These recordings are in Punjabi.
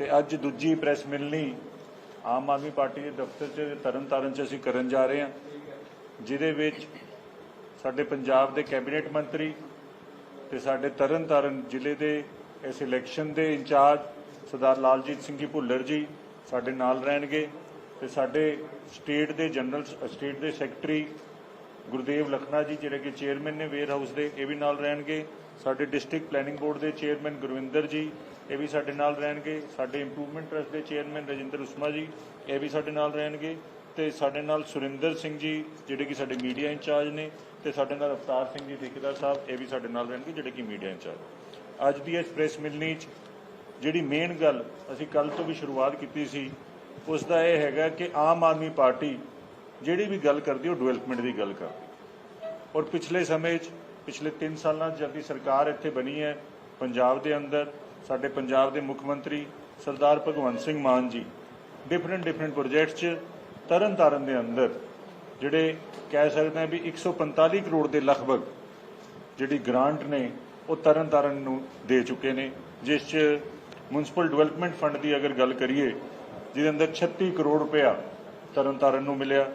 ਤੇ ਅੱਜ ਦੂਜੀ ਪ੍ਰੈਸ ਮਿਲਣੀ ਆਮ ਆਦਮੀ ਪਾਰਟੀ ਦੇ ਦਫ਼ਤਰ 'ਚ, ਤਰਨਤਾਰਨ 'ਚ ਅਸੀਂ ਕਰਨ ਜਾ ਰਹੇ ਹਾਂ, ਜਿਹਦੇ ਵਿੱਚ ਸਾਡੇ ਪੰਜਾਬ ਦੇ ਕੈਬਨਿਟ ਮੰਤਰੀ ਤੇ ਸਾਡੇ ਤਰਨਤਾਰਨ ਜ਼ਿਲ੍ਹੇ ਦੇ ਇਸ ਇਲੈਕਸ਼ਨ ਦੇ ਇੰਚਾਰਜ ਸਰਦਾਰ ਲਾਲਜੀਤ ਸਿੰਘ ਜੀ ਭੁੱਲਰ ਜੀ ਸਾਡੇ ਨਾਲ ਰਹਿਣਗੇ ਤੇ ਸਾਡੇ ਸਟੇਟ ਦੇ ਜਨਰਲ ਸਟੇਟ ਦੇ ਸੈਕਟਰੀ ਗੁਰਦੇਵ ਲਖਨਾ ਜੀ, ਜਿਹੜੇ ਕਿ ਚੇਅਰਮੈਨ ਨੇ ਵੇਅਰ ਹਾਊਸ ਦੇ, ਇਹ ਵੀ ਨਾਲ ਰਹਿਣਗੇ। ਸਾਡੇ ਡਿਸਟ੍ਰਿਕਟ ਪਲੈਨਿੰਗ ਬੋਰਡ ਦੇ ਚੇਅਰਮੈਨ ਗੁਰਵਿੰਦਰ ਜੀ, ਇਹ ਵੀ ਸਾਡੇ ਨਾਲ ਰਹਿਣਗੇ। ਸਾਡੇ ਇੰਪਰੂਵਮੈਂਟ ਟਰਸਟ ਦੇ ਚੇਅਰਮੈਨ ਰਜਿੰਦਰ ਉਸਮਾ ਜੀ, ਇਹ ਵੀ ਸਾਡੇ ਨਾਲ ਰਹਿਣਗੇ। ਤੇ ਸਾਡੇ ਨਾਲ ਸੁਰਿੰਦਰ ਸਿੰਘ ਜੀ, ਜਿਹੜੇ ਕਿ ਸਾਡੇ ਮੀਡੀਆ ਇੰਚਾਰਜ ਨੇ, ਤੇ ਸਾਡੇ ਨਾਲ ਅਵਤਾਰ ਸਿੰਘ ਜੀ ਠੇਕੇਦਾਰ ਸਾਹਿਬ, ਇਹ ਵੀ ਸਾਡੇ ਨਾਲ ਰਹਿਣਗੇ, ਜਿਹੜੇ ਕਿ ਮੀਡੀਆ ਇੰਚਾਰਜ। ਅੱਜ ਦੀ ਇਸ ਪ੍ਰੈਸ ਮਿਲਣੀ 'ਚ ਜਿਹੜੀ ਮੇਨ ਗੱਲ ਅਸੀਂ ਕੱਲ ਤੋਂ ਵੀ ਸ਼ੁਰੂਆਤ ਕੀਤੀ ਸੀ, ਉਸ ਦਾ ਇਹ ਹੈਗਾ ਕਿ ਆਮ ਆਦਮੀ ਪਾਰਟੀ ਜਿਹੜੀ ਵੀ ਗੱਲ ਕਰਦੀ, ਉਹ ਡਿਵੈਲਪਮੈਂਟ ਦੀ ਗੱਲ ਕਰਦੀ। ਔਰ ਪਿਛਲੇ ਸਮੇਂ 'ਚ ਪਿਛਲੇ 3 ਸਾਲਾਂ 'ਚ ਜਦ ਦੀ ਸਰਕਾਰ ਇੱਥੇ ਬਣੀ ਹੈ, ਪੰਜਾਬ ਦੇ ਅੰਦਰ, ਸਾਡੇ ਪੰਜਾਬ ਦੇ ਮੁੱਖ ਮੰਤਰੀ ਸਰਦਾਰ ਭਗਵੰਤ ਸਿੰਘ ਮਾਨ ਜੀ ਡਿਫਰੈਂਟ ਡਿਫਰੈਂਟ ਪ੍ਰੋਜੈਕਟਸ 'ਚ ਤਰਨ ਤਾਰਨ ਦੇ ਅੰਦਰ, ਜਿਹੜੇ ਕਹਿ ਸਕਦੇ ਹਾਂ ਵੀ 145 ਕਰੋੜ ਦੇ ਲਗਭਗ ਜਿਹੜੀ ਗ੍ਰਾਂਟ ਨੇ, ਉਹ ਤਰਨ ਤਾਰਨ ਨੂੰ ਦੇ ਚੁੱਕੇ ਨੇ, ਜਿਸ 'ਚ ਮਿਊਨਿਸਪਲ ਡਿਵੈਲਪਮੈਂਟ ਫੰਡ ਦੀ ਅਗਰ ਗੱਲ ਕਰੀਏ, ਜਿਹਦੇ ਅੰਦਰ 36 ਕਰੋੜ ਰੁਪਇਆ ਤਰਨ ਤਾਰਨ ਨੂੰ ਮਿਲਿਆ।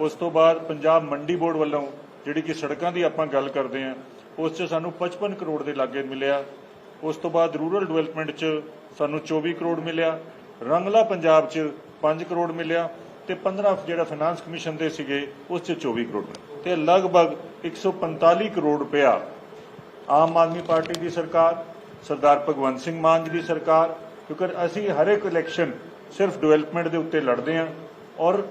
ਉਸ ਤੋਂ ਬਾਅਦ ਪੰਜਾਬ ਮੰਡੀ ਬੋਰਡ ਵੱਲੋਂ ਜਿਹੜੀ ਕਿ ਸੜਕਾਂ ਦੀ ਆਪਾਂ ਗੱਲ ਕਰਦੇ ਹਾਂ, ਉਸ 'ਚ ਸਾਨੂੰ 55 ਕਰੋੜ ਦੇ ਲਾਗੇ ਮਿਲਿਆ। ਉਸ ਤੋਂ ਬਾਅਦ ਰੂਰਲ ਡਿਵੈਲਪਮੈਂਟ 'ਚ ਸਾਨੂੰ 24 ਕਰੋੜ ਮਿਲਿਆ। ਰੰਗਲਾ ਪੰਜਾਬ 'ਚ 5 ਕਰੋੜ ਮਿਲਿਆ ਤੇ 15 ਜਿਹੜਾ ਫਾਈਨਾਂਸ ਕਮਿਸ਼ਨ ਦੇ ਸੀਗੇ, ਉਸ 'ਚ 24 ਕਰੋੜ ਮਿਲੇ ਤੇ ਲਗਭਗ 145 ਕਰੋੜ ਰੁਪਇਆ ਆਮ ਆਦਮੀ ਪਾਰਟੀ ਦੀ ਸਰਕਾਰ, ਸਰਦਾਰ ਭਗਵੰਤ ਸਿੰਘ ਮਾਨ ਜੀ ਦੀ ਸਰਕਾਰ, ਕਿਉਂਕਿ ਅਸੀਂ ਹਰ ਇੱਕ ਇਲੈਕਸ਼ਨ ਸਿਰਫ ਡਿਵੈਲਪਮੈਂਟ ਦੇ ਉੱਤੇ ਲੜਦੇ ਹਾਂ। ਔਰ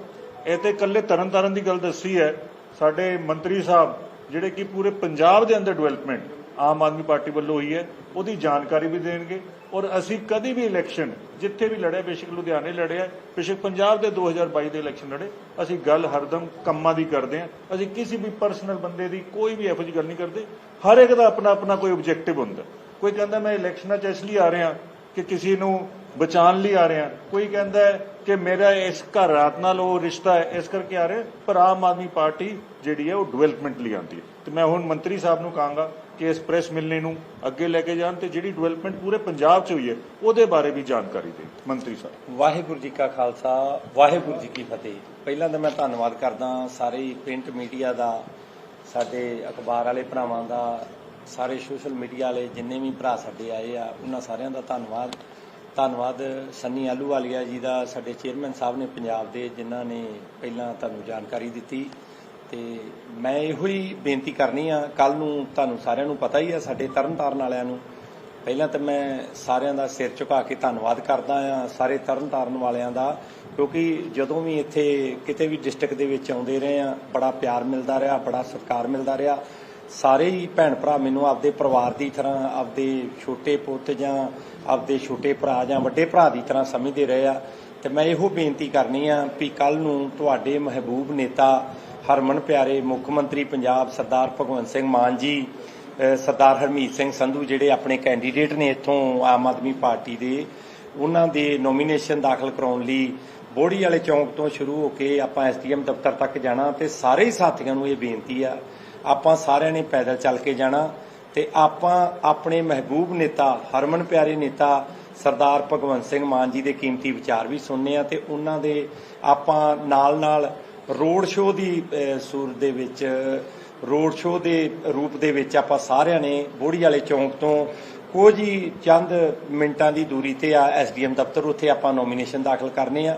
ਇਹ ਤੇ ਇਕੱਲੇ ਤਰਨਤਾਰਨ ਦੀ ਗੱਲ ਦੱਸੀ ਹੈ ਸਾਡੇ ਮੰਤਰੀ ਸਾਹਿਬ, ਜਿਹੜੇ ਕਿ ਪੂਰੇ ਪੰਜਾਬ ਦੇ ਅੰਦਰ ਡਿਵੈਲਪਮੈਂਟ ਆਮ ਆਦਮੀ ਪਾਰਟੀ ਵੱਲੋਂ ਹੋਈ ਹੈ, ਉਹਦੀ ਜਾਣਕਾਰੀ ਵੀ ਦੇਣਗੇ। ਔਰ ਅਸੀਂ ਕਦੀ ਵੀ ਇਲੈਕਸ਼ਨ ਜਿੱਥੇ ਵੀ ਲੜਿਆ, ਬੇਸ਼ੱਕ ਲੁਧਿਆਣੇ ਲੜਿਆ, ਬੇਸ਼ੱਕ ਪੰਜਾਬ ਦੇ 2022 ਦੇ ਇਲੈਕਸ਼ਨ ਲੜੇ, ਅਸੀਂ ਗੱਲ ਹਰਦਮ ਕੰਮਾਂ ਦੀ ਕਰਦੇ ਹਾਂ। ਅਸੀਂ ਕਿਸੇ ਵੀ ਪਰਸਨਲ ਬੰਦੇ ਦੀ ਕੋਈ ਵੀ ਇਹੋ ਜਿਹੀ ਗੱਲ ਨਹੀਂ ਕਰਦੇ। ਹਰ ਇੱਕ ਦਾ ਆਪਣਾ ਆਪਣਾ ਕੋਈ ਆਬਜੈਕਟਿਵ ਹੁੰਦਾ। ਕੋਈ ਕਹਿੰਦਾ ਮੈਂ ਇਲੈਕਸ਼ਨਾਂ 'ਚ ਇਸ ਲਈ ਆ ਰਿਹਾ ਕਿ ਕਿਸੇ ਨੂੰ ਬਚਾਉਣ ਲਈ ਆ ਰਿਹਾ ਕੋਈ ਕਹਿੰਦਾ ਕਿ ਮੇਰਾ ਇਸ ਘਰ ਰਾਤ ਨਾਲ ਉਹ ਰਿਸ਼ਤਾ ਹੈ, ਇਸ ਕਰਕੇ ਆ ਰਿਹਾ ਪਰ ਆਮ ਆਦਮੀ ਪਾਰਟੀ ਜਿਹੜੀ ਹੈ ਉਹ ਡਿਵੈਲਪਮੈਂਟ ਲਈ ਆਉਂਦੀ ਹੈ। ਤੇ ਮੈਂ ਹੁਣ ਮੰਤਰੀ ਸਾਹਿਬ ਨੂੰ ਕਹਾਂਗਾ ਕਿ ਇਸ ਪ੍ਰੈਸ ਮਿਲਣੇ ਨੂੰ ਅੱਗੇ ਲੈ ਕੇ ਜਾਣ ਤੇ ਜਿਹੜੀ ਡਿਵੈਲਪਮੈਂਟ ਪੂਰੇ ਪੰਜਾਬ 'ਚ ਹੋਈ ਹੈ, ਉਹਦੇ ਬਾਰੇ ਵੀ ਜਾਣਕਾਰੀ ਦੇ ਮੰਤਰੀ ਸਾਹਿਬ। ਵਾਹਿਗੁਰੂ ਜੀ ਕਾ ਖਾਲਸਾ, ਵਾਹਿਗੁਰੂ ਜੀ ਕੀ ਫਤਿਹ। ਪਹਿਲਾਂ ਤਾਂ ਮੈਂ ਧੰਨਵਾਦ ਕਰਦਾ ਸਾਰੇ ਹੀ ਪ੍ਰਿੰਟ ਮੀਡੀਆ ਦਾ, ਸਾਡੇ ਅਖਬਾਰ ਵਾਲੇ ਭਰਾਵਾਂ ਦਾ, ਸਾਰੇ ਸੋਸ਼ਲ ਮੀਡੀਆ ਵਾਲੇ ਜਿੰਨੇ ਵੀ ਭਰਾ ਸਾਡੇ ਆਏ ਆ, ਉਹਨਾਂ ਸਾਰਿਆਂ ਦਾ ਧੰਨਵਾਦ। ਧੰਨਵਾਦ ਸੰਨੀ ਆਲੂਵਾਲੀਆ ਜੀ ਦਾ, ਸਾਡੇ ਚੇਅਰਮੈਨ ਸਾਹਿਬ ਨੇ ਪੰਜਾਬ ਦੇ, ਜਿਨ੍ਹਾਂ ਨੇ ਪਹਿਲਾਂ ਤੁਹਾਨੂੰ ਜਾਣਕਾਰੀ ਦਿੱਤੀ। ਤੇ ਮੈਂ ਇਹੋ ਹੀ ਬੇਨਤੀ ਕਰਨੀ ਆ, ਕੱਲ ਨੂੰ ਤੁਹਾਨੂੰ ਸਾਰਿਆਂ ਨੂੰ ਪਤਾ ਹੀ ਆ, ਸਾਡੇ ਤਰਨਤਾਰਨ ਵਾਲਿਆਂ ਨੂੰ। ਪਹਿਲਾਂ ਤਾਂ ਮੈਂ ਸਾਰਿਆਂ ਦਾ ਸਿਰ ਝੁਕਾ ਕੇ ਧੰਨਵਾਦ ਕਰਦਾ ਆ, ਸਾਰੇ ਤਰਨਤਾਰਨ ਵਾਲਿਆਂ ਦਾ, ਕਿਉਂਕਿ ਜਦੋਂ ਵੀ ਇੱਥੇ ਕਿਤੇ ਵੀ ਡਿਸਟ੍ਰਿਕਟ ਦੇ ਵਿੱਚ ਆਉਂਦੇ ਰਹੇ ਆ, ਬੜਾ ਪਿਆਰ ਮਿਲਦਾ ਰਿਹਾ, ਬੜਾ ਸਤਿਕਾਰ ਮਿਲਦਾ ਰਿਹਾ। ਸਾਰੇ ਹੀ ਭੈਣ ਭਰਾ ਮੈਨੂੰ ਆਪਦੇ ਪਰਿਵਾਰ ਦੀ ਤਰ੍ਹਾਂ, ਆਪਦੇ ਛੋਟੇ ਪੁੱਤ ਜਾਂ ਆਪਦੇ ਛੋਟੇ ਭਰਾ ਜਾਂ ਵੱਡੇ ਭਰਾ ਦੀ ਤਰ੍ਹਾਂ ਸਮਝਦੇ ਰਹੇ ਆ। ਤੇ ਮੈਂ ਇਹੋ ਬੇਨਤੀ ਕਰਨੀ ਆ ਵੀ ਕੱਲ ਨੂੰ ਤੁਹਾਡੇ ਮਹਿਬੂਬ ਨੇਤਾ ਹਰਮਨ ਪਿਆਰੇ ਮੁੱਖ ਮੰਤਰੀ ਪੰਜਾਬ ਸਰਦਾਰ ਭਗਵੰਤ ਸਿੰਘ ਮਾਨ ਜੀ ਸਰਦਾਰ ਹਰਮੀਤ ਸਿੰਘ ਸੰਧੂ ਜਿਹੜੇ ਆਪਣੇ ਕੈਂਡੀਡੇਟ ਨੇ ਇੱਥੋਂ ਆਮ ਆਦਮੀ ਪਾਰਟੀ ਦੇ, ਉਹਨਾਂ ਦੇ ਨੋਮੀਨੇਸ਼ਨ ਦਾਖਲ ਕਰਾਉਣ ਲਈ ਬੋੜੀ ਵਾਲੇ ਚੌਂਕ ਤੋਂ ਸ਼ੁਰੂ ਹੋ ਕੇ ਆਪਾਂ ਐਸਡੀਐਮ ਦਫ਼ਤਰ ਤੱਕ ਜਾਣਾ ਤੇ ਸਾਰੇ ਸਾਥੀਆਂ ਨੂੰ ਇਹ ਬੇਨਤੀ ਆ ਆਪਾਂ ਸਾਰਿਆਂ ਨੇ ਪੈਦਲ ਚੱਲ ਕੇ ਜਾਣਾ ਤੇ ਆਪਾਂ ਆਪਣੇ ਮਹਿਬੂਬ ਨੇਤਾ ਹਰਮਨ ਪਿਆਰੇ ਨੇਤਾ ਸਰਦਾਰ ਭਗਵੰਤ ਸਿੰਘ ਮਾਨ ਜੀ ਦੇ ਕੀਮਤੀ ਵਿਚਾਰ ਵੀ ਸੁਣਨੇ ਆ ਤੇ ਉਹਨਾਂ ਦੇ ਆਪਾਂ ਨਾਲ-ਨਾਲ ਰੋਡ ਸ਼ੋਅ ਦੀ ਅਹ, ਸੂਰਤ ਦੇ ਵਿੱਚ ਰੋਡ ਸ਼ੋਅ ਦੇ ਰੂਪ ਦੇ ਵਿੱਚ ਆਪਾਂ ਸਾਰਿਆਂ ਨੇ ਬੋੜੀ ਵਾਲੇ ਚੌਂਕ ਤੋਂ ਕੁਝ ਹੀ ਚੰਦ ਮਿੰਟਾਂ ਦੀ ਦੂਰੀ ਤੇ ਆ ਐਸਡੀਐਮ ਦਫ਼ਤਰ ਉੱਥੇ ਆਪਾਂ ਨੋਮੀਨੇਸ਼ਨ ਦਾਖਲ ਕਰਨੇ ਆ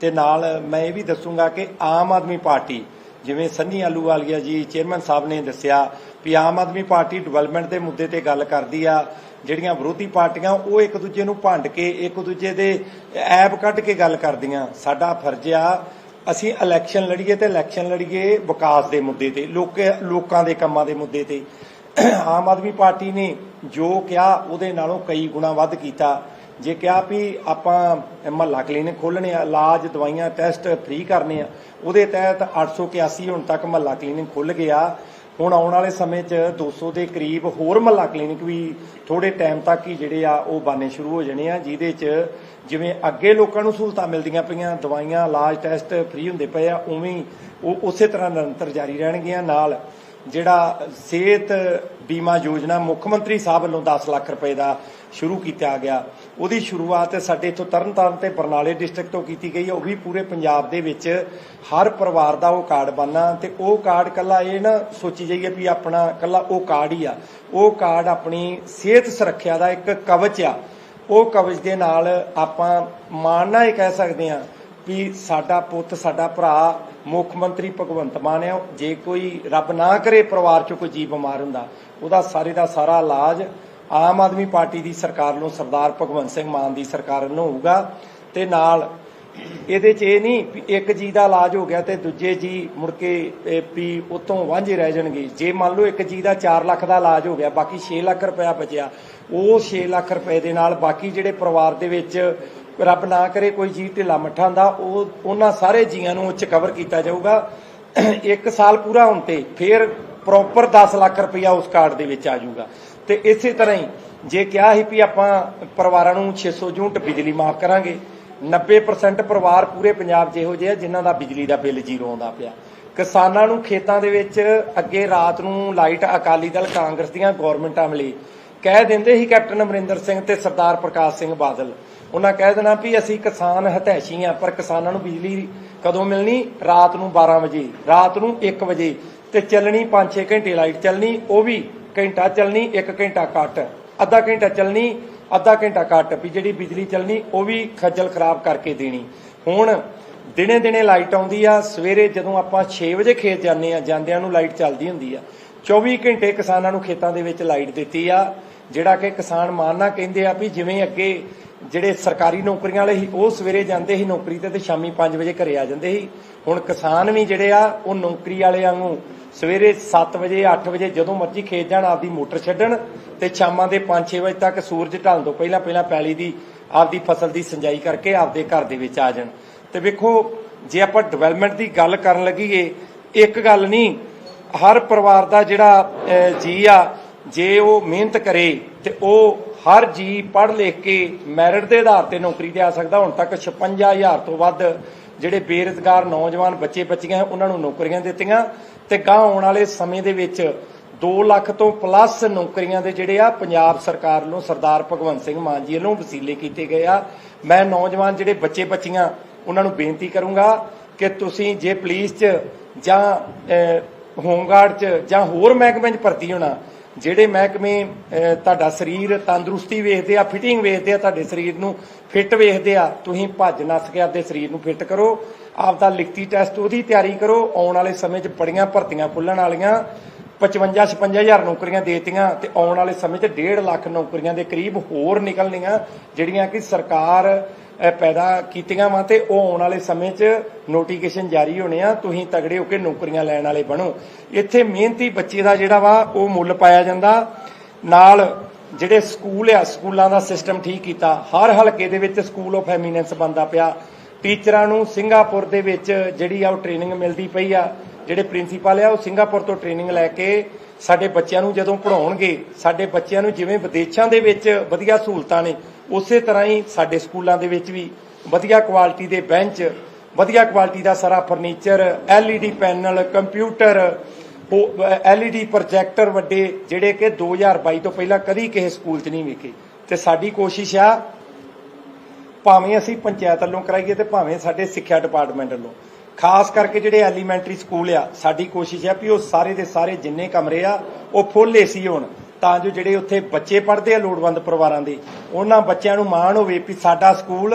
ਤੇ ਨਾਲ ਮੈਂ ਇਹ ਵੀ ਦੱਸੂਗਾ ਕਿ ਆਮ ਆਦਮੀ ਪਾਰਟੀ ਜਿਵੇਂ ਸੰਨੀ ਆਲੂਵਾਲੀਆ ਜੀ, ਚੇਅਰਮੈਨ ਸਾਹਿਬ ਨੇ ਦੱਸਿਆ ਵੀ ਆਮ ਆਦਮੀ ਪਾਰਟੀ ਡਿਵੈਲਪਮੈਂਟ ਦੇ ਮੁੱਦੇ ਤੇ ਗੱਲ ਕਰਦੀ ਆ, ਜਿਹੜੀਆਂ ਵਿਰੋਧੀ ਪਾਰਟੀਆਂ, ਉਹ ਇੱਕ ਦੂਜੇ ਨੂੰ ਭੰਡ ਕੇ, ਇੱਕ ਦੂਜੇ ਦੇ ਐਬ ਕੱਢ ਕੇ ਗੱਲ ਕਰਦੀਆਂ। ਸਾਡਾ ਫਰਜ਼ ਆ, ਅਸੀਂ ਇਲੈਕਸ਼ਨ ਲੜੀਏ ਤੇ ਇਲੈਕਸ਼ਨ ਲੜੀਏ ਵਿਕਾਸ ਦੇ ਮੁੱਦੇ ਤੇ, ਲੋਕੇ, ਲੋਕਾਂ ਦੇ ਕੰਮਾਂ ਦੇ ਮੁੱਦੇ ਤੇ। ਆਮ ਆਦਮੀ ਪਾਰਟੀ ਨੇ ਜੋ ਕਿਹਾ, ਉਹਦੇ ਨਾਲੋਂ ਕਈ ਗੁਣਾ ਵੱਧ ਕੀਤਾ। ਜੇ ਕਿਹਾ ਵੀ ਆਪਾਂ ਮਹੱਲਾ ਕਲੀਨਿਕ ਖੋਲਣੇ ਆ, ਇਲਾਜ ਦਵਾਈਆਂ ਟੈਸਟ ਫ੍ਰੀ ਕਰਨੇ ਆ, ਉਹਦੇ ਤਹਿਤ 881 ਹੁਣ ਤੱਕ ਮਹੱਲਾ ਕਲੀਨਿਕ ਖੁੱਲ ਗਿਆ। ਹੁਣ ਆਉਣ ਵਾਲੇ ਸਮੇਂ 'ਚ 200 ਦੇ ਕਰੀਬ ਹੋਰ ਮਹੱਲਾ ਕਲੀਨਿਕ ਵੀ ਥੋੜੇ ਟਾਈਮ ਤੱਕ ਹੀ ਜਿਹੜੇ ਆ, ਉਹ ਬਾਨੇ ਸ਼ੁਰੂ ਹੋ ਜਾਣੇ ਆ, ਜਿਹਦੇ 'ਚ ਜਿਵੇਂ ਅੱਗੇ ਲੋਕਾਂ ਨੂੰ ਸਹੂਲਤਾਂ ਮਿਲਦੀਆਂ ਪਈਆਂ, ਦਵਾਈਆਂ, ਇਲਾਜ ਟੈਸਟ ਫ੍ਰੀ ਹੁੰਦੇ ਪਏ ਆ, ਉਵੇਂ ਉਹ ਉਸੇ ਤਰ੍ਹਾਂ ਨਿਰੰਤਰ ਜਾਰੀ ਰਹਿਣਗੀਆਂ। ਨਾਲ ਜਿਹੜਾ ਸਿਹਤ ਬੀਮਾ ਯੋਜਨਾ ਮੁੱਖ ਮੰਤਰੀ ਸਾਹਿਬ ਵੱਲੋਂ 10 ਲੱਖ ਰੁਪਏ ਦਾ ਸ਼ੁਰੂ ਕੀਤਾ ਗਿਆ ਉਹਦੀ ਸ਼ੁਰੂਆਤ ਸਾਡੇ ਇੱਥੋਂ ਤਰਨਤਾਰਨ ਤੇ ਬਰਨਾਲੇ ਡਿਸਟ੍ਰਿਕਟ ਤੋਂ ਕੀਤੀ ਗਈ ਹੈ। ਉਹ ਵੀ ਪੂਰੇ ਪੰਜਾਬ ਦੇ ਵਿੱਚ ਹਰ ਪਰਿਵਾਰ ਦਾ ਉਹ ਕਾਰਡ ਬਣਨਾ ਤੇ ਉਹ ਕਾਰਡ ਕੱਲਾ ਇਹ ਨਾ ਸੋਚੀ ਜਾਈਏ ਵੀ ਆਪਣਾ ਕੱਲਾ ਉਹ ਕਾਰਡ ਹੀ ਆ। ਉਹ ਕਾਰਡ ਆਪਣੀ ਸਿਹਤ ਸੁਰੱਖਿਆ ਦਾ ਇੱਕ ਕਵਚ ਆ। ਉਹ ਕਵਚ ਦੇ ਨਾਲ ਆਪਾਂ ਮਾਣ ਨਾਲ ਇਹ ਕਹਿ ਸਕਦੇ ਹਾਂ ਵੀ ਸਾਡਾ ਪੁੱਤ, ਸਾਡਾ ਭਰਾ ਮੁੱਖ ਮੰਤਰੀ ਭਗਵੰਤ ਮਾਨ ਹੈ। ਜੇ ਕੋਈ ਰੱਬ ਨਾ ਕਰੇ ਪਰਿਵਾਰ ਚੋਂ ਕੋਈ ਜੀ ਬਿਮਾਰ ਹੁੰਦਾ, ਉਹਦਾ ਸਾਰੇ ਦਾ ਸਾਰਾ ਇਲਾਜ ਆਮ ਆਦਮੀ ਪਾਰਟੀ ਦੀ ਸਰਕਾਰ ਨੂੰ ਸਰਦਾਰ ਭਗਵੰਤ ਸਿੰਘ ਮਾਨ ਦੀ ਸਰਕਾਰ ਨੂੰ ਹੋਊਗਾ ਤੇ ਨਾਲ ਇਹਦੇ 'ਚ ਇਹ ਨਹੀਂ ਵੀ ਇੱਕ ਜੀ ਦਾ ਇਲਾਜ ਹੋ ਗਿਆ ਤੇ ਦੂਜੇ ਜੀ ਮੁੜ ਕੇ ਵੀ ਉਤੋਂ ਵਾਂਝੇ ਰਹਿ ਜਾਣਗੇ। ਜੇ ਮੰਨ ਲਓ ਇੱਕ ਜੀ ਦਾ 4 ਲੱਖ ਦਾ ਇਲਾਜ ਹੋ ਗਿਆ, ਬਾਕੀ 6 ਲੱਖ ਰੁਪਇਆ ਬਚਿਆ, ਉਹ 6 ਲੱਖ ਰੁਪਏ ਦੇ ਨਾਲ ਬਾਕੀ ਜਿਹੜੇ ਪਰਿਵਾਰ ਦੇ ਵਿੱਚ ਰੱਬ ਨਾ ਕਰੇ ਕੋਈ ਜੀ ਢਿੱਲਾ ਮੱਠਾ ਹੁੰਦਾ, ਉਹ, ਉਹਨਾਂ ਸਾਰੇ ਜੀਆਂ ਨੂੰ ਉੱਚ ਕਵਰ ਕੀਤਾ ਜਾਊਗਾ। ਇੱਕ ਸਾਲ ਪੂਰਾ ਹੋਣ ਤੇ ਫਿਰ ਪ੍ਰੋਪਰ 10 ਲੱਖ ਰੁਪਇਆ ਉਸ ਕਾਰਡ ਦੇ ਵਿੱਚ ਆ ਜਾਊਗਾ। ਤੇ ਇਸੇ ਤਰ੍ਹਾਂ ਹੀ ਜੇ ਕਿਹਾ ਸੀ ਵੀ ਆਪਾਂ ਪਰਿਵਾਰਾਂ ਨੂੰ 600 ਯੂਨਿਟ ਬਿਜਲੀ ਮਾਫ ਕਰਾਂਗੇ 90% ਪਰਿਵਾਰ ਪੂਰੇ ਪੰਜਾਬ 'ਚ ਇਹੋ ਜਿਹੇ ਆ ਜਿਨ੍ਹਾਂ ਦਾ ਬਿਜਲੀ ਦਾ ਬਿੱਲ ਜ਼ੀਰੋ ਆਉਂਦਾ ਪਿਆ। ਕਿਸਾਨਾਂ ਨੂੰ ਖੇਤਾਂ ਦੇ ਵਿੱਚ ਅੱਗੇ ਰਾਤ ਨੂੰ ਲਾਈਟ ਅਕਾਲੀ ਦਲ, ਕਾਂਗਰਸ ਦੀਆਂ ਗਵਰਨਮੈਂਟਾਂ ਮਿਲੀ ਕਹਿ ਦਿੰਦੇ ਸੀ ਕੈਪਟਨ ਅਮਰਿੰਦਰ ਸਿੰਘ ਤੇ ਸਰਦਾਰ ਪ੍ਰਕਾਸ਼ ਸਿੰਘ ਬਾਦਲ। ਉਹਨਾਂ ਕਹਿ ਦੇਣਾ ਵੀ ਅਸੀਂ ਕਿਸਾਨ ਹਤੈਸ਼ੀ ਆ, ਪਰ ਕਿਸਾਨਾਂ ਨੂੰ ਬਿਜਲੀ ਕਦੋਂ ਮਿਲਣੀ? ਰਾਤ ਨੂੰ 12 ਵਜੇ, ਰਾਤ ਨੂੰ 1 ਵਜੇ ਤੇ ਚੱਲਣੀ 5-6 ਘੰਟੇ ਲਾਈਟ ਚੱਲਣੀ, ਉਹ ਵੀ ਘੰਟਾ ਚੱਲਣੀ 1 ਘੰਟਾ ਕੱਟ ਅੱਧਾ ਘੰਟਾ ਚੱਲਣੀ, ਅੱਧਾ ਘੰਟਾ ਕੱਟ ਵੀ ਜਿਹੜੀ ਬਿਜਲੀ ਚੱਲਣੀ, ਉਹ ਵੀ ਖੱਜਲ ਖਰਾਬ ਕਰਕੇ ਦੇਣੀ। ਹੁਣ ਦਿਨੇ ਦਿਨੇ ਲਾਈਟ ਆਉਂਦੀ ਆ, ਸਵੇਰੇ ਜਦੋਂ ਆਪਾਂ 6 ਵਜੇ ਖੇਤ ਜਾਂਦੇ ਆ, ਜਾਂਦਿਆਂ ਨੂੰ ਲਾਈਟ ਚੱਲਦੀ ਹੁੰਦੀ ਆ। 24 ਘੰਟੇ ਕਿਸਾਨਾਂ ਨੂੰ ਖੇਤਾਂ ਦੇ ਵਿੱਚ ਲਾਈਟ ਦਿੱਤੀ ਆ, ਜਿਹੜਾ ਕਿ ਕਿਸਾਨ ਮਾਨਣਾ ਕਹਿੰਦੇ ਆ ਵੀ ਜਿਵੇਂ ਅੱਗੇ ਜਿਹੜੇ ਸਰਕਾਰੀ ਨੌਕਰੀਆਂ ਵਾਲੇ ਸੀ, ਉਹ ਸਵੇਰੇ ਜਾਂਦੇ ਸੀ ਨੌਕਰੀ ਤੇ ਤੇ ਸ਼ਾਮੀ 5 ਵਜੇ ਘਰੇ ਆ ਜਾਂਦੇ ਸੀ। ਹੁਣ ਕਿਸਾਨ ਵੀ ਜਿਹੜੇ ਆ, ਉਹ ਨੌਕਰੀ ਵਾਲੇ ਵਾਂਗੂ ਸਵੇਰੇ 7 ਵਜੇ 8 ਵਜੇ ਜਦੋਂ ਮਰਜ਼ੀ ਖੇਤ ਜਾਣ, ਆਪਦੀ ਮੋਟਰ ਛੱਡਣ ਤੇ ਸ਼ਾਮਾਂ ਦੇ 5-6 ਵਜੇ ਤੱਕ ਸੂਰਜ ਢਲਣ ਤੋਂ ਪਹਿਲਾਂ ਪਹਿਲਾਂ ਪੈਲੀ ਦੀ, ਆਪਦੀ ਫਸਲ ਦੀ ਸਿੰਜਾਈ ਕਰਕੇ ਆਪਦੇ ਘਰ ਦੇ ਵਿੱਚ ਆ ਜਾਣ। ਤੇ ਵੇਖੋ, ਜੇ ਆਪਾਂ ਡਿਵੈਲਪਮੈਂਟ ਦੀ ਗੱਲ ਕਰਨ ਲੱਗੀਏ, ਇੱਕ ਗੱਲ ਨਹੀਂ, ਹਰ ਪਰਿਵਾਰ ਦਾ ਜਿਹੜਾ ਜੀ ਆ, ਜੇ ਉਹ ਮਿਹਨਤ ਕਰੇ ਤੇ ਉਹ ਹਰ ਜੀ ਪੜ੍ਹ ਲਿਖ ਕੇ ਮੈਰਿਟ ਦੇ ਆਧਾਰ ਤੇ ਨੌਕਰੀ ਤੇ ਆ ਸਕਦਾ, ਹੁਣ ਤੱਕ 56000 ਤੋਂ ਵੱਧ ਜਿਹੜੇ ਬੇਰੁਜ਼ਗਾਰ ਨੌਜਵਾਨ ਬੱਚੇ ਬੱਚੀਆਂ ਉਹਨਾਂ ਨੂੰ ਨੌਕਰੀਆਂ ਦਿੱਤੀਆਂ ਤੇ ਗਾਂ ਆਉਣ ਵਾਲੇ ਸਮੇਂ ਦੇ ਵਿੱਚ 2 ਲੱਖ ਤੋਂ ਪਲੱਸ ਨੌਕਰੀਆਂ ਦੇ ਜਿਹੜੇ ਆ ਪੰਜਾਬ ਸਰਕਾਰ ਵੱਲੋਂ ਸਰਦਾਰ ਭਗਵੰਤ ਸਿੰਘ ਮਾਨ ਜੀ ਵੱਲੋਂ ਵਸੀਲੇ ਕੀਤੇ ਗਏ ਆ। ਮੈਂ ਨੌਜਵਾਨ ਜਿਹੜੇ ਬੱਚੇ ਬੱਚੀਆਂ, ਉਹਨਾਂ ਨੂੰ ਬੇਨਤੀ ਕਰੂੰਗਾ ਕਿ ਤੁਸੀਂ ਜੇ ਪੁਲਿਸ 'ਚ ਜਾਂ ਹੋਮਗਾਰਡ 'ਚ ਜਾਂ ਹੋਰ ਮਹਿਕਮੇ 'ਚ ਭਰਤੀ ਹੋਣਾ ਜਿਹੜੇ ਮਹਿਕਮੇ ਤੁਹਾਡਾ ਸਰੀਰ ਤੰਦਰੁਸਤੀ ਵੇਖਦੇ ਆ, ਫਿਟਿੰਗ ਵੇਖਦੇ ਆ, ਤੁਹਾਡੇ ਸਰੀਰ ਨੂੰ ਫਿੱਟ ਵੇਖਦੇ ਆ, ਤੁਸੀਂ ਭੱਜ ਨੱਸ ਕੇ ਆਪਦੇ ਸਰੀਰ ਨੂੰ ਫਿੱਟ ਕਰੋ, ਆਪਦਾ ਲਿਖਤੀ ਟੈਸਟ ਉਹਦੀ ਤਿਆਰੀ ਕਰੋ, ਆਉਣ ਵਾਲੇ ਸਮੇਂ 'ਚ ਬੜੀਆਂ ਭਰਤੀਆਂ ਖੁੱਲਣ ਵਾਲੀਆਂ 55 56000 ਨੌਕਰੀਆਂ ਦੇਤੀਆਂ ਤੇ ਆਉਣ ਵਾਲੇ ਸਮੇਂ 'ਚ 1.5 ਲੱਖ ਨੌਕਰੀਆਂ ਦੇ ਕਰੀਬ ਹੋਰ ਨਿਕਲਣੀਆਂ, ਜਿਹੜੀਆਂ ਕਿ ਸਰਕਾਰ ਪੈਦਾ ਕੀਤੀਆਂ ਵਾ ਤੇ ਉਹ ਆਉਣ ਵਾਲੇ ਸਮੇਂ 'ਚ ਨੋਟੀਫਿਕੇਸ਼ਨ ਜਾਰੀ ਹੋਣੇ ਆ, ਤੁਸੀਂ ਤਗੜੇ ਹੋ ਕੇ ਨੌਕਰੀਆਂ ਲੈਣ ਵਾਲੇ ਬਣੋ। ਇੱਥੇ ਮਿਹਨਤੀ ਬੱਚੇ ਦਾ ਜਿਹੜਾ ਵਾ, ਉਹ ਮੁੱਲ ਪਾਇਆ ਜਾਂਦਾ। ਨਾਲ ਜਿਹੜੇ ਸਕੂਲ ਆ, ਸਕੂਲਾਂ ਦਾ ਸਿਸਟਮ ਠੀਕ ਕੀਤਾ। ਹਰ ਹਲਕੇ ਦੇ ਵਿੱਚ ਸਕੂਲ ਆਫ ਐਮੀਨੈਂਸ ਬੰਦਾ ਪਿਆ। ਟੀਚਰਾਂ ਨੂੰ ਸਿੰਗਾਪੁਰ ਦੇ ਵਿੱਚ ਜਿਹੜੀ ਆ ਉਹ ਟ੍ਰੇਨਿੰਗ ਮਿਲਦੀ ਪਈ ਆ। ਜਿਹੜੇ ਪ੍ਰਿੰਸੀਪਲ ਆ, ਉਹ ਸਿੰਗਾਪੁਰ ਤੋਂ ਟ੍ਰੇਨਿੰਗ ਲੈ ਕੇ ਸਾਡੇ ਬੱਚਿਆਂ ਨੂੰ ਜਦੋਂ ਪੜਾਉਣਗੇ ਸਾਡੇ ਬੱਚਿਆਂ ਨੂੰ ਜਿਵੇਂ ਵਿਦੇਸ਼ਾਂ ਦੇ ਵਿੱਚ ਵਧੀਆ ਸਹੂਲਤਾਂ ਨੇ, ਉਸੇ ਤਰ੍ਹਾਂ ਹੀ ਸਾਡੇ ਸਕੂਲਾਂ ਦੇ ਵਿੱਚ ਵੀ ਵਧੀਆ ਕੁਆਲਿਟੀ ਦੇ ਬੈਂਚ ਵਧੀਆ ਕੁਆਲਿਟੀ ਦਾ ਸਾਰਾ furniture LED panel computer LED projector ਵੱਡੇ, ਜਿਹੜੇ ਕਿ 2022 ਤੋਂ ਪਹਿਲਾਂ ਕਦੀ ਕਿਸੇ ਸਕੂਲ 'ਚ ਨਹੀਂ ਵੇਖੇ। ਤੇ ਸਾਡੀ ਕੋਸ਼ਿਸ਼ ਆ, ਭਾਵੇਂ ਅਸੀਂ ਪੰਚਾਇਤ ਵੱਲੋਂ ਕਰਾਈਏ ਤੇ ਭਾਵੇਂ ਸਾਡੇ ਸਿੱਖਿਆ ਡਿਪਾਰਟਮੈਂਟ ਵੱਲੋਂ। ਖਾਸ ਕਰਕੇ ਜਿਹੜੇ ਐਲੀਮੈਂਟਰੀ ਸਕੂਲ ਆ, ਸਾਡੀ ਕੋਸ਼ਿਸ਼ ਆ ਵੀ ਉਹ ਸਾਰੇ ਦੇ ਸਾਰੇ ਜਿੰਨੇ ਕਮਰੇ ਆ, ਉਹ ਫੁੱਲ ਏਸੀ ਹੋਣ, ਤਾਂ ਜੋ ਜਿਹੜੇ ਉੱਥੇ ਬੱਚੇ ਪੜ੍ਹਦੇ ਆ ਲੋੜਵੰਦ ਪਰਿਵਾਰਾਂ ਦੇ, ਉਹਨਾਂ ਬੱਚਿਆਂ ਨੂੰ ਮਾਣ ਹੋਵੇ ਵੀ ਸਾਡਾ ਸਕੂਲ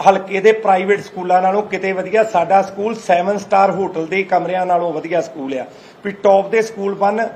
ਹਲਕੇ ਦੇ ਪ੍ਰਾਈਵੇਟ ਸਕੂਲਾਂ ਨਾਲੋਂ ਕਿਤੇ ਵਧੀਆ, ਸਾਡਾ ਸਕੂਲ 7 ਸਟਾਰ ਹੋਟਲ ਦੇ ਕਮਰਿਆਂ ਨਾਲੋਂ ਵਧੀਆ ਸਕੂਲ ਆ। ਵੀ ਟੌਪ ਦੇ ਸਕੂਲ ਬਣ,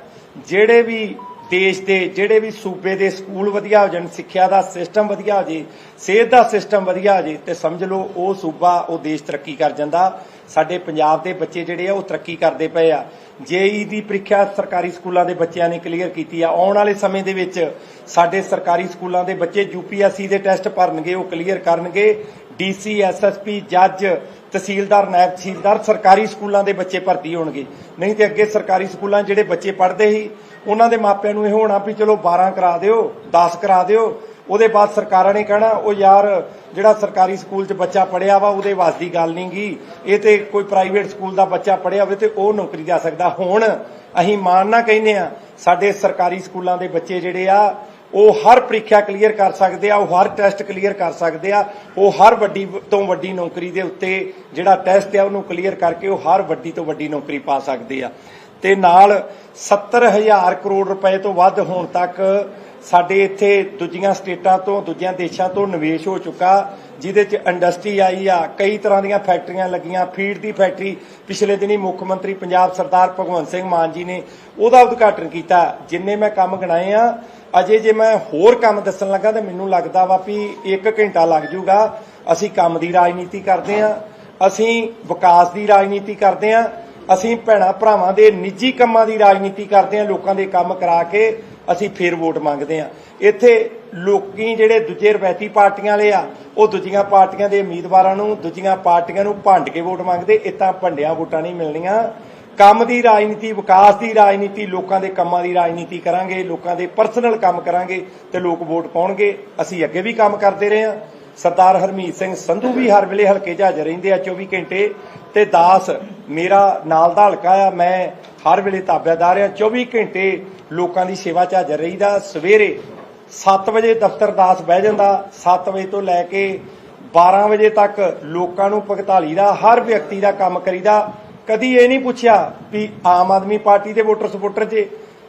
ਜਿਹੜੇ ਵੀ ਦੇਸ਼ ਦੇ ਜਿਹੜੇ ਵੀ ਸੂਬੇ ਦੇ ਸਕੂਲ ਵਧੀਆ ਹੋ ਜਾਣ, ਸਿੱਖਿਆ ਦਾ ਸਿਸਟਮ ਵਧੀਆ ਹੋ ਜੇ, ਸਿਹਤ ਦਾ ਸਿਸਟਮ ਵਧੀਆ ਹੋ ਜੇ, ਤੇ ਸਮਝ ਲਓ ਉਹ ਸੂਬਾ, ਉਹ ਦੇਸ਼ ਤਰੱਕੀ ਕਰ ਜਾਂਦਾ। ਸਾਡੇ ਪੰਜਾਬ ਦੇ ਬੱਚੇ ਜਿਹੜੇ ਆ, ਉਹ ਤਰੱਕੀ ਕਰਦੇ ਪਏ ਆ। ਜੇਈ ਦੀ ਪ੍ਰੀਖਿਆ ਸਰਕਾਰੀ ਸਕੂਲਾਂ ਦੇ ਬੱਚਿਆਂ ਨੇ ਕਲੀਅਰ ਕੀਤੀ ਆ। ਆਉਣ ਵਾਲੇ ਸਮੇਂ ਦੇ ਵਿੱਚ ਸਾਡੇ ਸਰਕਾਰੀ ਸਕੂਲਾਂ ਦੇ ਬੱਚੇ ਯੂਪੀਐਸਸੀ ਦੇ ਟੈਸਟ ਭਰਨਗੇ, ਉਹ ਕਲੀਅਰ ਕਰਨਗੇ। ਡੀਸੀ ਐਸਐਸਪੀ ਜੱਜ ਤਹਿਸੀਲਦਾਰ ਨਾਇਬ ਤਹਿਸੀਲਦਾਰ ਸਰਕਾਰੀ ਸਕੂਲਾਂ ਦੇ ਬੱਚੇ ਭਰਤੀ ਹੋਣਗੇ। ਨਹੀਂ ਤੇ ਅੱਗੇ ਸਰਕਾਰੀ ਸਕੂਲਾਂ ਜਿਹੜੇ ਬੱਚੇ ਪੜ੍ਹਦੇ ਸੀ, ਉਹਨਾਂ ਦੇ ਮਾਪਿਆਂ ਨੂੰ ਇਹ ਹੋਣਾ ਵੀ ਚਲੋ 12 ਕਰਾ ਦਿਓ 10 ਕਰਾ ਦਿਓ। ਉਹਦੇ ਬਾਅਦ ਸਰਕਾਰਾਂ ਨੇ ਕਹਿਣਾ, ਉਹ ਯਾਰ ਜਿਹੜਾ ਸਰਕਾਰੀ ਸਕੂਲ 'ਚ ਬੱਚਾ ਪੜਿਆ ਵਾ, ਉਹਦੇ ਵਾਸ ਦੀ ਗੱਲ ਨਹੀਂ ਗੀ। ਇਹ ਤੇ ਕੋਈ ਪ੍ਰਾਈਵੇਟ ਸਕੂਲ ਦਾ ਬੱਚਾ ਪੜਿਆ ਹੋਵੇ ਤੇ ਉਹ ਨੌਕਰੀ ਜਾ ਸਕਦਾ। ਹੁਣ ਅਸੀਂ ਮਾਣ ਨਾ ਕਹਿੰਦੇ ਆ ਸਾਡੇ ਸਰਕਾਰੀ ਸਕੂਲਾਂ ਦੇ ਬੱਚੇ ਜਿਹੜੇ ਆ ਉਹ ਹਰ ਪ੍ਰੀਖਿਆ ਕਲੀਅਰ ਕਰ ਸਕਦੇ ਆ, ਉਹ ਹਰ ਟੈਸਟ ਕਲੀਅਰ ਕਰ ਸਕਦੇ ਆ, ਉਹ ਹਰ ਵੱਡੀ ਤੋਂ ਵੱਡੀ ਨੌਕਰੀ ਦੇ ਉੱਤੇ ਜਿਹੜਾ ਟੈਸਟ ਆ ਉਹਨੂੰ ਕਲੀਅਰ ਕਰਕੇ ਉਹ ਹਰ ਵੱਡੀ ਤੋਂ ਵੱਡੀ ਨੌਕਰੀ ਪਾ ਸਕਦੇ ਆ। ਤੇ ਨਾਲ 70000 ਕਰੋੜ ਰੁਪਏ ਤੋਂ ਵੱਧ ਹੋਣ ਤੱਕ ਸਾਡੇ ਇੱਥੇ ਦੂਜੀਆਂ ਸਟੇਟਾਂ ਤੋਂ, ਦੂਜੀਆਂ ਦੇਸ਼ਾਂ ਤੋਂ ਨਿਵੇਸ਼ ਹੋ ਚੁੱਕਾ, ਜਿਹਦੇ ਚ ਇੰਡਸਟਰੀ ਆਈ ਆ, ਕਈ ਤਰ੍ਹਾਂ ਦੀਆਂ ਫੈਕਟਰੀਆਂ ਲੱਗੀਆਂ, ਫੀਡ ਦੀ ਫੈਕਟਰੀ, ਪਿਛਲੇ ਦਿਨੀ ਮੁੱਖ ਮੰਤਰੀ ਪੰਜਾਬ ਸਰਦਾਰ ਭਗਵੰਤ ਸਿੰਘ ਮਾਨ ਜੀ ਨੇ ਉਹਦਾ ਉਦਘਾਟਨ ਕੀਤਾ, ਜਿੰਨੇ ਮੈਂ ਕੰਮ ਗਣਾਏ ਆ ਅਜੇ ਜੇ ਮੈਂ ਹੋਰ ਕੰਮ ਦੱਸਣ ਲੱਗਾ ਤਾਂ ਮੈਨੂੰ ਲੱਗਦਾ ਵਾ ਵੀ 1 ਘੰਟਾ ਲੱਗ ਜਾਊਗਾ। ਅਸੀਂ ਕੰਮ ਦੀ ਰਾਜਨੀਤੀ ਕਰਦੇ ਆ ਅਸੀਂ ਵਿਕਾਸ ਦੀ ਰਾਜਨੀਤੀ ਕਰਦੇ ਆ ਅਸੀਂ ਭੈਣਾ ਭਰਾਵਾਂ ਦੇ ਨਿੱਜੀ ਕੰਮਾਂ ਦੀ ਰਾਜਨੀਤੀ ਕਰਦੇ ਆ ਲੋਕਾਂ ਦੇ ਕੰਮ ਕਰਾ ਕੇ ਅਸੀਂ ਫੇਰ ਵੋਟ ਮੰਗਦੇ ਆ ਇੱਥੇ ਲੋਕੀ ਜਿਹੜੇ ਦੂਜੇ ਰਵਾਇਤੀ ਪਾਰਟੀਆਂ ਵਾਲੇ ਆ, ਉਹ ਦੂਜੀਆਂ ਪਾਰਟੀਆਂ ਦੇ ਉਮੀਦਵਾਰਾਂ ਨੂੰ, ਦੂਜੀਆਂ ਪਾਰਟੀਆਂ ਨੂੰ ਭੰਡ ਕੇ ਵੋਟ ਮੰਗਦੇ। ਇਹ ਤਾਂ ਭੰਡਿਆ ਵੋਟਾਂ ਨਹੀਂ ਮਿਲਣੀਆਂ। ਕੰਮ ਦੀ ਰਾਜਨੀਤੀ, ਵਿਕਾਸ ਦੀ ਰਾਜਨੀਤੀ, ਲੋਕਾਂ ਦੇ ਕੰਮਾਂ ਦੀ ਰਾਜਨੀਤੀ ਕਰਾਂਗੇ, ਲੋਕਾਂ ਦੇ ਪਰਸਨਲ ਕੰਮ ਕਰਾਂਗੇ ਤੇ ਲੋਕ ਵੋਟ ਪਾਉਣਗੇ। ਅਸੀਂ ਅੱਗੇ ਵੀ ਕੰਮ ਕਰਦੇ ਰਹੇ ਹਾਂ। ਸਰਦਾਰ ਹਰਮੀਤ ਸਿੰਘ ਸੰਧੂ ਵੀ ਹਰ ਵੇਲੇ ਹਲਕੇ 'ਚ ਹਾਜ਼ਰ ਰਹਿੰਦੇ ਆ 24 ਘੰਟੇ ਤੇ ਦਾਸ ਮੇਰਾ ਨਾਲ ਦਾ ਹਲਕਾ ਆ। ਮੈਂ ਹਰ ਵੇਲੇ ਤਾਬਿਆਦਾਰ ਆ। 24 ਘੰਟੇ ਲੋਕਾਂ ਦੀ ਸੇਵਾ 'ਚ ਹਾਜ਼ਰ ਰਹੀਦਾ। ਸਵੇਰੇ 7 ਵਜੇ ਦਫ਼ਤਰ ਦਾਸ ਬਹਿ ਜਾਂਦਾ। 7 ਵਜੇ ਤੋਂ ਲੈ ਕੇ 12 ਵਜੇ ਤੱਕ ਲੋਕਾਂ ਨੂੰ ਭਗਤਾਲੀ ਦਾ, ਹਰ ਵਿਅਕਤੀ ਦਾ ਕੰਮ ਕਰੀਦਾ। ਕਦੀ ਇਹ ਨਹੀਂ ਪੁੱਛਿਆ ਵੀ ਆਮ ਆਦਮੀ ਪਾਰਟੀ ਦੇ ਵੋਟਰ ਸਪੋਰਟਰ 'ਚ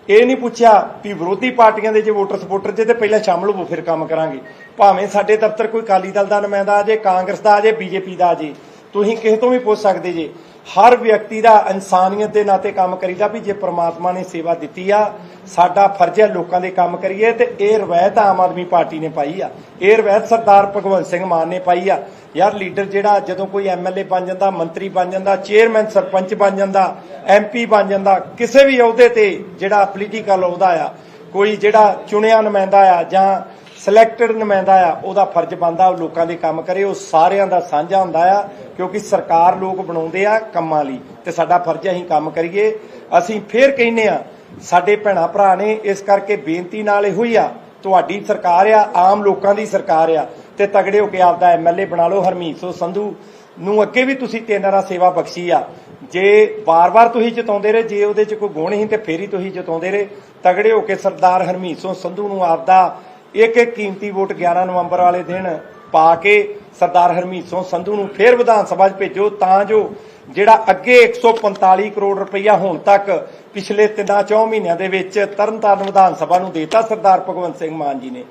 ਇਹ ਨਹੀਂ ਪੁੱਛਿਆ ਵੀ ਵਿਰੋਧੀ ਪਾਰਟੀਆਂ ਦੇ ਜੇ ਵੋਟਰ ਸਪੋਰਟਰ 'ਚ ਤੇ ਪਹਿਲਾਂ ਸ਼ਾਮਲ ਹੋਵੋ ਫਿਰ ਕੰਮ ਕਰਾਂਗੇ। ਭਾਵੇਂ ਸਾਡੇ ਦਫ਼ਤਰ ਕੋਈ ਅਕਾਲੀ ਦਲ ਦਾ ਨੁਮਾਇੰਦਾ ਆ ਜੇ, ਕਾਂਗਰਸ ਦਾ ਆ ਜੇ, ਬੀਜੇਪੀ ਦਾ ਆ ਜੇ। ਤੁਸੀਂ ਕਿਸੇ ਤੋਂ ਵੀ ਪੁੱਛ ਸਕਦੇ ਜੇ। ਹਰ ਵਿਅਕਤੀ ਦਾ ਇਨਸਾਨੀਅਤ ਦੇ ਨਾਤੇ ਕੰਮ ਕਰੀਦਾ ਵੀ ਜੇ ਪ੍ਰਮਾਤਮਾ ਨੇ ਸੇਵਾ ਦਿੱਤੀ ਆ ਸਾਡਾ ਫਰਜ਼ ਹੈ ਲੋਕਾਂ ਦੇ ਕੰਮ ਕਰੀਏ ਤੇ ਇਹ ਰਵਾਇਤ ਆਮ ਆਦਮੀ ਪਾਰਟੀ ਨੇ ਪਾਈ ਆ। ਇਹ ਰਵਾਇਤ ਸਰਦਾਰ ਭਗਵੰਤ ਸਿੰਘ ਮਾਨ ਨੇ ਪਾਈ ਆ। ਯਾਰ ਲੀਡਰ ਜਿਹੜਾ ਜਦੋਂ ਕੋਈ ਐਮਐਲਏ ਬਣ ਜਾਂਦਾ, ਮੰਤਰੀ ਬਣ ਜਾਂਦਾ, ਚੇਅਰਮੈਨ, ਸਰਪੰਚ ਬਣ ਜਾਂਦਾ ਐਮਪੀ ਬਣ ਜਾਂਦਾ, ਕਿਸੇ ਵੀ ਅਹੁਦੇ ਤੇ ਜਿਹੜਾ ਪੋਲੀਟੀਕਲ ਅਹੁਦਾ ਆ, ਕੋਈ ਜਿਹੜਾ ਚੁਣਿਆ ਨੁਮਾਇੰਦਾ ਆ ਜਾਂ ਸਿਲੈਕਟਡ ਨੁਮਾਇੰਦਾ ਆ, ਉਹਦਾ ਫਰਜ਼ ਬਣਦਾ, ਉਹ ਲੋਕਾਂ ਦੇ ਕੰਮ ਕਰੇ, ਉਹ ਸਾਰਿਆਂ ਦਾ ਸਾਂਝਾ ਹੁੰਦਾ ਆ, ਕਿਉਂਕਿ ਸਰਕਾਰ ਲੋਕ ਬਣਾਉਂਦੇ ਆ ਕੰਮਾਂ ਲਈ ਤੇ ਸਾਡਾ ਫਰਜ਼ ਹੈ ਅਸੀਂ ਕੰਮ ਕਰੀਏ। ਅਸੀਂ ਫੇਰ ਕਹਿੰਨੇ ਆ ਸਾਡੇ ਭੈਣਾ ਭਰਾ ਨੇ ਇਸ ਕਰਕੇ ਬੇਨਤੀ ਨਾਲ ਇਹੋ ਹੀ ਆ, ਤੁਹਾਡੀ ਸਰਕਾਰ ਆ, ਆਮ ਲੋਕਾਂ ਦੀ ਸਰਕਾਰ ਆ, ਤੇ ਤਗੜੇ ਹੋ ਕੇ ਆਪਦਾ ਐਮਐਲਏ ਬਣਾ ਲਓ ਹਰਮੀਤ। ਸੋ ਸੰਧੂ, ਨੂੰ ਅੱਗੇ ਵੀ ਤੁਸੀਂ ਤਿੰਨ ਰਾ ਸੇਵਾ ਬਖਸ਼ੀ ਆ। ਜੇ ਵਾਰ ਵਾਰ ਤੁਸੀਂ ਜਿਤਾਉਂਦੇ ਰਹੇ, ਜੇ ਉਹਦੇ 'ਚ ਕੋਈ ਗੁਣ ਹੀ ਤੇ ਫੇਰ ਹੀ ਤੁਸੀਂ ਜਿਤਾਉਂਦੇ ਰਹੇ। ਤਗੜੇ ਹੋ ਕੇ ਸਰਦਾਰ ਹਰਮੀਤ। ਸੋ ਸੰਧੂ ਨੂੰ ਆਪਦਾ ਇੱਕ ਇੱਕ ਕੀਮਤੀ ਵੋਟ 11 ਨਵੰਬਰ ਵਾਲੇ ਦਿਨ ਪਾ ਕੇ ਸਰਦਾਰ ਹਰਮੀਤ ਸਿੰਘ ਸੰਧੂ ਨੂੰ ਫੇਰ ਵਿਧਾਨ ਸਭਾ 'ਚ ਭੇਜੋ, ਤਾਂ ਜੋ ਜਿਹੜਾ ਅੱਗੇ 145 ਕਰੋੜ ਰੁਪਈਆ ਹੁਣ ਤੱਕ ਪਿਛਲੇ ਤਿੰਨਾਂ ਚੌਂ ਮਹੀਨਿਆਂ ਦੇ ਵਿੱਚ ਤਰਨਤਾਰਨ ਵਿਧਾਨ ਸਭਾ ਨੂੰ ਦੇਤਾ ਸਰਦਾਰ ਭਗਵੰਤ ਸਿੰਘ ਮਾਨ ਜੀ ਨੇ।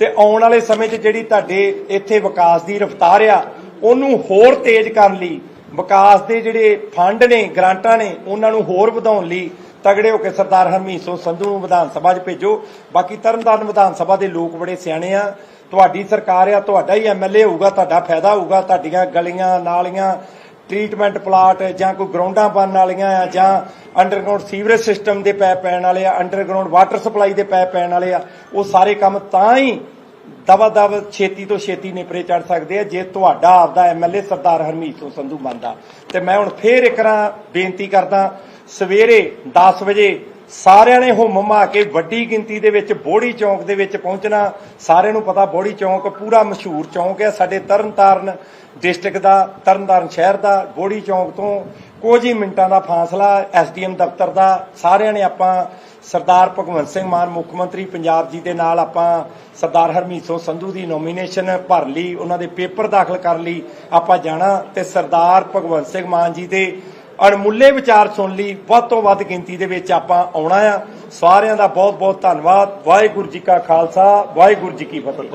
ਤੇ ਆਉਣ ਵਾਲੇ ਸਮੇਂ 'ਚ ਜਿਹੜੀ ਤੁਹਾਡੇ ਇੱਥੇ ਵਿਕਾਸ ਦੀ ਰਫ਼ਤਾਰ ਆ, ਉਹਨੂੰ ਹੋਰ ਤੇਜ਼ ਕਰਨ ਲਈ, ਵਿਕਾਸ ਦੇ ਜਿਹੜੇ ਫੰਡ ਨੇ, ਗ੍ਰਾਂਟਾਂ ਨੇ, ਉਹਨਾਂ ਨੂੰ ਹੋਰ ਵਧਾਉਣ ਲਈ ਤਗੜੇ ਹੋ ਕੇ ਸਰਦਾਰ ਹਰਮੀਤ ਸਿੰਘ ਸੰਧੂ ਨੂੰ ਵਿਧਾਨ ਸਭਾ 'ਚ ਭੇਜੋ। ਬਾਕੀ ਤਰਨਤਾਰਨ ਵਿਧਾਨ ਸਭਾ ਦੇ ਲੋਕ ਬੜੇ ਸਿਆਣੇ ਆ। ਤੁਹਾਡੀ ਸਰਕਾਰ ਆ, ਤੁਹਾਡਾ ਹੀ ਐਮਐਲਏ ਹੋਊਗਾ, ਤੁਹਾਡਾ ਫਾਇਦਾ ਹੋਊਗਾ, ਤੁਹਾਡੀਆਂ ਗਲੀਆਂ, ਨਾਲੀਆਂ, ਟ੍ਰੀਟਮੈਂਟ ਪਲਾਟ ਜਾਂ ਕੋਈ ਗਰਾਊਂਡਾਂ ਬਣਨ ਵਾਲੀਆਂ ਆ, ਜਾਂ ਅੰਡਰਗਰਾਉਂਡ ਸੀਵਰੇਜ ਸਿਸਟਮ ਦੇ ਪੈਪ ਪੈਣ ਵਾਲੇ ਆ, ਅੰਡਰਗਰਾਉਂਡ ਵਾਟਰ ਸਪਲਾਈ ਦੇ ਪੈਪ ਪੈਣ ਵਾਲੇ ਆ, ਉਹ ਸਾਰੇ ਕੰਮ ਤਾਂ ਹੀ ਦਵਾ ਦਵ ਛੇਤੀ ਤੋਂ ਛੇਤੀ ਨੇਪਰੇ ਚੜ ਸਕਦੇ ਆ, ਜੇ ਤੁਹਾਡਾ ਆਪਦਾ ਐਮਐਲਏ ਸਰਦਾਰ ਹਰਮੀਤ ਸਿੰਘ ਸੰਧੂ ਬਣਦਾ ਤੇ ਮੈਂ ਹੁਣ ਫੇਰ ਇੱਕ ਵਾਰ ਬੇਨਤੀ ਕਰਦਾ, ਸਵੇਰੇ 10 ਵਜੇ ਸਾਰਿਆਂ ਨੇ ਹੁਮ ਮਾ ਕੇ ਵੱਡੀ ਗਿਣਤੀ ਦੇ ਵਿੱਚ ਬੋੜੀ ਚੌਂਕ ਦੇ ਵਿੱਚ ਪਹੁੰਚਣਾ। ਸਾਰਿਆਂ ਨੂੰ ਪਤਾ ਬੋੜੀ ਚੌਂਕ ਪੂਰਾ ਮਸ਼ਹੂਰ ਚੌਂਕ ਹੈ। ਸਾਡੇ ਤਰਨਤਾਰਨ ਡਿਸਟ੍ਰਿਕਟ ਦਾ, ਤਰਨਤਾਰਨ ਸ਼ਹਿਰ ਦਾ ਬੋੜੀ ਚੌਂਕ ਤੋਂ ਕੁਝ ਹੀ ਮਿੰਟਾਂ ਦਾ ਫਾਸਲਾ ਐਸਡੀਐਮ ਦਫ਼ਤਰ ਦਾ। ਸਾਰਿਆਂ ਨੇ ਆਪਾਂ ਸਰਦਾਰ ਭਗਵੰਤ ਸਿੰਘ ਮਾਨ, ਮੁੱਖ ਮੰਤਰੀ ਪੰਜਾਬ ਜੀ ਦੇ ਨਾਲ ਆਪਾਂ ਸਰਦਾਰ ਹਰਮੀਤ ਸਿੰਘ ਸੰਧੂ ਦੀ ਨੋਮੀਨੇਸ਼ਨ ਭਰ ਲਈ, ਉਹਨਾਂ ਦੇ ਪੇਪਰ ਦਾਖਲ ਕਰ ਲਈ, ਆਪਾਂ ਜਾਣਾ ਤੇ ਸਰਦਾਰ ਭਗਵੰਤ ਸਿੰਘ ਮਾਨ ਜੀ ਦੇ ਅਣਮੁੱਲੇ ਵਿਚਾਰ ਸੁਣ ਲਈ, ਵੱਧ ਤੋਂ ਵੱਧ ਗਿਣਤੀ ਦੇ ਵਿੱਚ ਆਪਾਂ ਆਉਣਾ ਆ। ਸਾਰਿਆਂ ਦਾ ਬਹੁਤ ਬਹੁਤ ਧੰਨਵਾਦ। ਵਾਹਿਗੁਰੂ ਜੀ ਕਾ ਖਾਲਸਾ, ਵਾਹਿਗੁਰੂ ਜੀ ਕੀ ਫਤਿਹ।